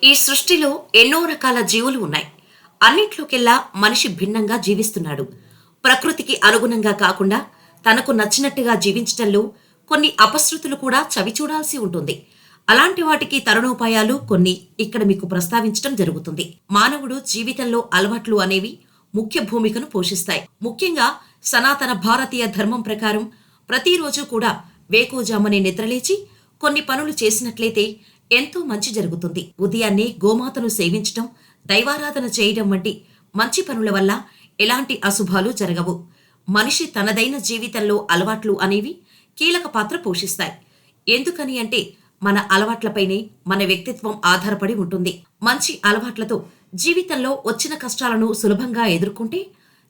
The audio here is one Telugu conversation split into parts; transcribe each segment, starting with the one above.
ఈ సృష్టిలో ఎన్నో రకాల జీవులు ఉన్నాయి. అన్నిట్లోకెల్లా మనిషి భిన్నంగా జీవిస్తున్నాడు. ప్రకృతికి అనుగుణంగా కాకుండా తనకు నచ్చినట్టుగా జీవించటంలో కొన్ని అపశృతులు కూడా చవిచూడాల్సి ఉంటుంది. అలాంటి వాటికి తరుణోపాయాలు కొన్ని ఇక్కడ మీకు ప్రస్తావించడం జరుగుతుంది. మానవుడు జీవితంలో అలవాట్లు అనేవి ముఖ్య భూమికను పోషిస్తాయి. ముఖ్యంగా సనాతన భారతీయ ధర్మం ప్రకారం ప్రతిరోజు కూడా వేకోజామని నిద్రలేచి కొన్ని పనులు చేసినట్లయితే ఎంతో మంచి జరుగుతుంది. ఉదయాన్నే గోమాతను సేవించటం దైవారాధన చేయడం వంటి మంచి పనుల వల్ల ఎలాంటి అశుభాలు జరగవు. మనిషి తనదైన జీవితంలో అలవాట్లు అనేవి కీలక పాత్ర పోషిస్తాయి. ఎందుకని అంటే మన అలవాట్లపైనే మన వ్యక్తిత్వం ఆధారపడి ఉంటుంది. మంచి అలవాట్లతో జీవితంలో వచ్చిన కష్టాలను సులభంగా ఎదుర్కొంటే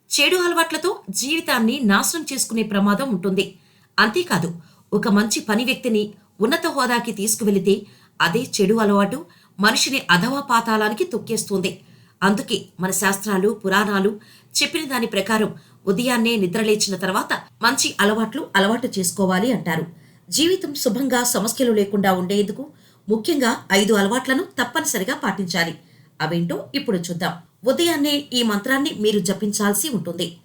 చెడు అలవాట్లతో జీవితాన్ని నాశనం చేసుకునే ప్రమాదం ఉంటుంది. అంతేకాదు ఒక మంచి పని వ్యక్తిని ఉన్నత హోదాకి తీసుకువెళితే అదే చెడు అలవాటు మనిషిని అధవా పాతాళానికి తొక్కేస్తుంది. అందుకే మన శాస్త్రాలు పురాణాలు చెప్పిన దాని ప్రకారం ఉదయాన్నే నిద్రలేచిన తర్వాత మంచి అలవాట్లు అలవాటు చేసుకోవాలి అంటారు. జీవితం శుభంగా సమస్యలు లేకుండా ఉండేందుకు ముఖ్యంగా ఐదు అలవాట్లను తప్పనిసరిగా పాటించాలి. అవేంటో ఇప్పుడు చూద్దాం. ఉదయాన్నే ఈ మంత్రాన్ని మీరు జపించాల్సి ఉంటుంది.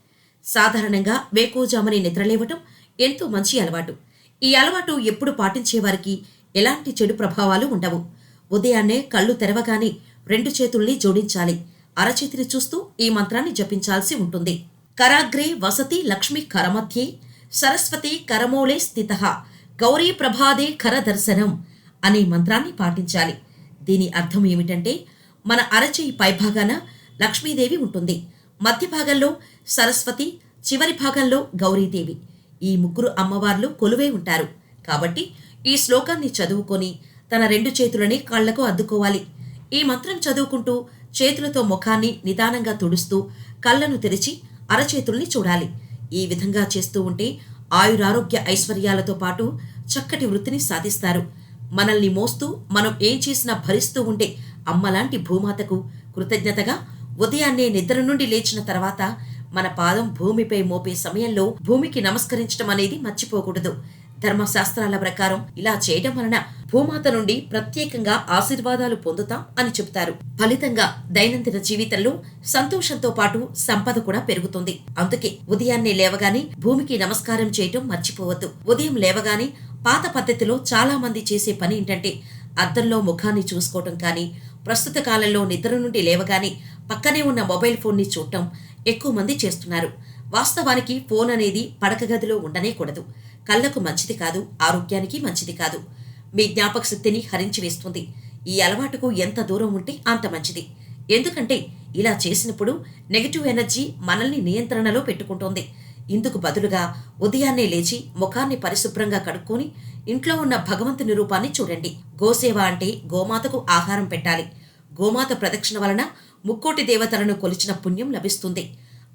సాధారణంగా వేకోజామని నిద్రలేవటం ఎంతో మంచి అలవాటు. ఈ అలవాటు ఎప్పుడు పాటించేవారికి ఎలాంటి చెడు ప్రభావాలు ఉండవు. ఉదయాన్నే కళ్ళు తెరవగానే రెండు చేతుల్ని జోడించాలి. అరచేతిని చూస్తూ ఈ మంత్రాన్ని జపించాల్సి ఉంటుంది. కరాగ్రే వసతి లక్ష్మి కరమధ్యే సరస్వతి కరమూలే స్థిత గౌరీ ప్రభాదే కర దర్శనం అనే మంత్రాన్ని పాటించాలి. దీని అర్థం ఏమిటంటే మన అరచేయి పైభాగాన లక్ష్మీదేవి ఉంటుంది. మధ్య భాగంలో సరస్వతి చివరి భాగంలో గౌరీదేవి. ఈ ముగ్గురు అమ్మవార్లు కొలువై ఉంటారు. కాబట్టి ఈ శ్లోకాన్ని చదువుకొని తన రెండు చేతులని కాళ్ళకు అద్దుకోవాలి. ఈ మంత్రం చదువుకుంటూ చేతులతో ముఖాన్ని నిదానంగా తుడుస్తూ కళ్ళను తెరిచి అరచేతుల్ని చూడాలి. ఈ విధంగా చేస్తూ ఉంటే ఆయురారోగ్య ఐశ్వర్యాలతో పాటు చక్కటి వృత్తిని సాధిస్తారు. మనల్ని మోస్తూ మనం ఏం చేసినా భరిస్తూ ఉండే అమ్మలాంటి భూమాతకు కృతజ్ఞతగా ఉదయాన్నే నిద్ర నుండి లేచిన తర్వాత మన పాదం భూమిపై మోపే సమయంలో భూమికి నమస్కరించడం అనేది మర్చిపోకూడదు. ధర్మశాస్త్రాల ప్రకారం ఇలా చేయడం వలన భూమాత నుండి ప్రత్యేకంగా ఆశీర్వాదాలు పొందుతాం అని చెబుతారు. ఫలితంగా దైనందిన జీవితంలో సంతోషంతో పాటు సంపద కూడా పెరుగుతుంది. అందుకే ఉదయాన్నే లేవగానే భూమికి నమస్కారం చేయటం మర్చిపోవద్దు. ఉదయం లేవగానే పాత పద్ధతిలో చాలా మంది చేసే పని ఏంటంటే అద్దంలో ముఖాన్ని చూసుకోవటం కానీ ప్రస్తుత కాలంలో నిద్ర నుండి లేవగానే పక్కనే ఉన్న మొబైల్ ఫోన్ని చూడటం ఎక్కువ మంది చేస్తున్నారు. వాస్తవానికి ఫోన్ అనేది పడక గదిలో ఉండనే కూడదు. కళ్ళకు మంచిది కాదు ఆరోగ్యానికి మంచిది కాదు. మీ జ్ఞాపక శక్తిని హరించి వేస్తుంది. ఈ అలవాటుకు ఎంత దూరం ఉంటే అంత మంచిది. ఎందుకంటే ఇలా చేసినప్పుడు నెగటివ్ ఎనర్జీ మనల్ని నియంత్రణలో పెట్టుకుంటోంది. ఇందుకు బదులుగా ఉదయాన్నే లేచి ముఖాన్ని పరిశుభ్రంగా కడుక్కొని ఇంట్లో ఉన్న భగవంతుని రూపాన్ని చూడండి. గోసేవ అంటే గోమాతకు ఆహారం పెట్టాలి. గోమాత ప్రదక్షిణ వలన ముక్కోటి దేవతలను కొలిచిన పుణ్యం లభిస్తుంది.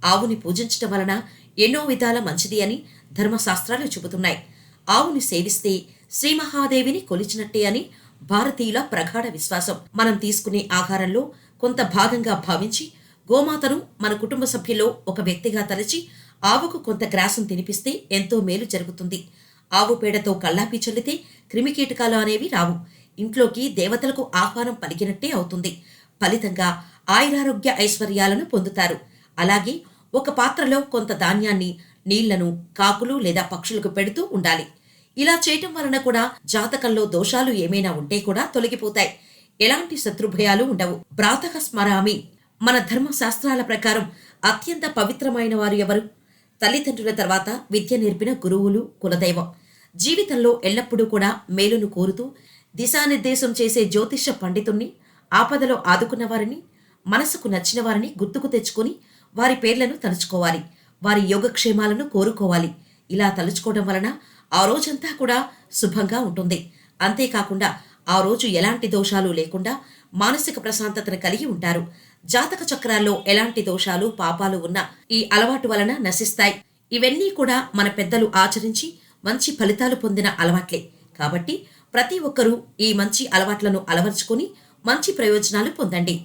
ఆవుని పూజించటం వలన ఎన్నో విధాల మంచిది అని ధర్మశాస్త్రాలు చెబుతున్నాయి. ఆవుని సేవిస్తే శ్రీ మహాదేవిని కొలిచినట్టే అని భారతీయుల ప్రగాఢ విశ్వాసం. మనం తీసుకునే ఆహారంలో కొంత భాగంగా భావించి గోమాతను మన కుటుంబ సభ్యుల్లో ఒక వ్యక్తిగా తలచి ఆవుకు కొంత గ్రాసం తినిపిస్తే ఎంతో మేలు జరుగుతుంది. ఆవు పేడతో కల్లాపి చల్లితే క్రిమికీటకాలు అనేవి రావు. ఇంట్లోకి దేవతలకు ఆహ్వానం పలికినట్టే అవుతుంది. ఫలితంగా ఆయురారోగ్య ఐశ్వర్యాలను పొందుతారు. అలాగే ఒక పాత్రలో కొంత ధాన్యాన్ని నీళ్ళను కాకులు లేదా పక్షులకు పెడుతూ ఉండాలి. ఇలా చేయటం వలన కూడా జాతకంలో దోషాలు ఏమైనా ఉంటే కూడా తొలగిపోతాయి. ఎలాంటి శత్రుభయాలు ఉండవు. ప్రాతః స్మరామి మన ధర్మ శాస్త్రాల ప్రకారం అత్యంత పవిత్రమైన వారు ఎవరు? తల్లిదండ్రుల తర్వాత విద్య నేర్పిన గురువులు కులదైవం. జీవితంలో ఎల్లప్పుడూ కూడా మేలును కోరుతూ దిశానిర్దేశం చేసే జ్యోతిష పండితుణ్ణి ఆపదలో ఆదుకున్న వారిని మనసుకు నచ్చిన వారిని గుర్తుకు తెచ్చుకొని వారి పేర్లను తలుచుకోవాలి. వారి యోగక్షేమాలను కోరుకోవాలి. ఇలా తలుచుకోవడం వలన ఆ రోజంతా కూడా శుభంగా ఉంటుంది. అంతేకాకుండా ఆ రోజు ఎలాంటి దోషాలు లేకుండా మానసిక ప్రశాంతతను కలిగి ఉంటారు. జాతక చక్రాల్లో ఎలాంటి దోషాలు పాపాలు ఉన్నా ఈ అలవాటు వలన నశిస్తాయి. ఇవన్నీ కూడా మన పెద్దలు ఆచరించి మంచి ఫలితాలు పొందిన అలవాట్లే. కాబట్టి ప్రతి ఒక్కరూ ఈ మంచి అలవాట్లను అలవర్చుకొని మంచి ప్రయోజనాలు పొందండి.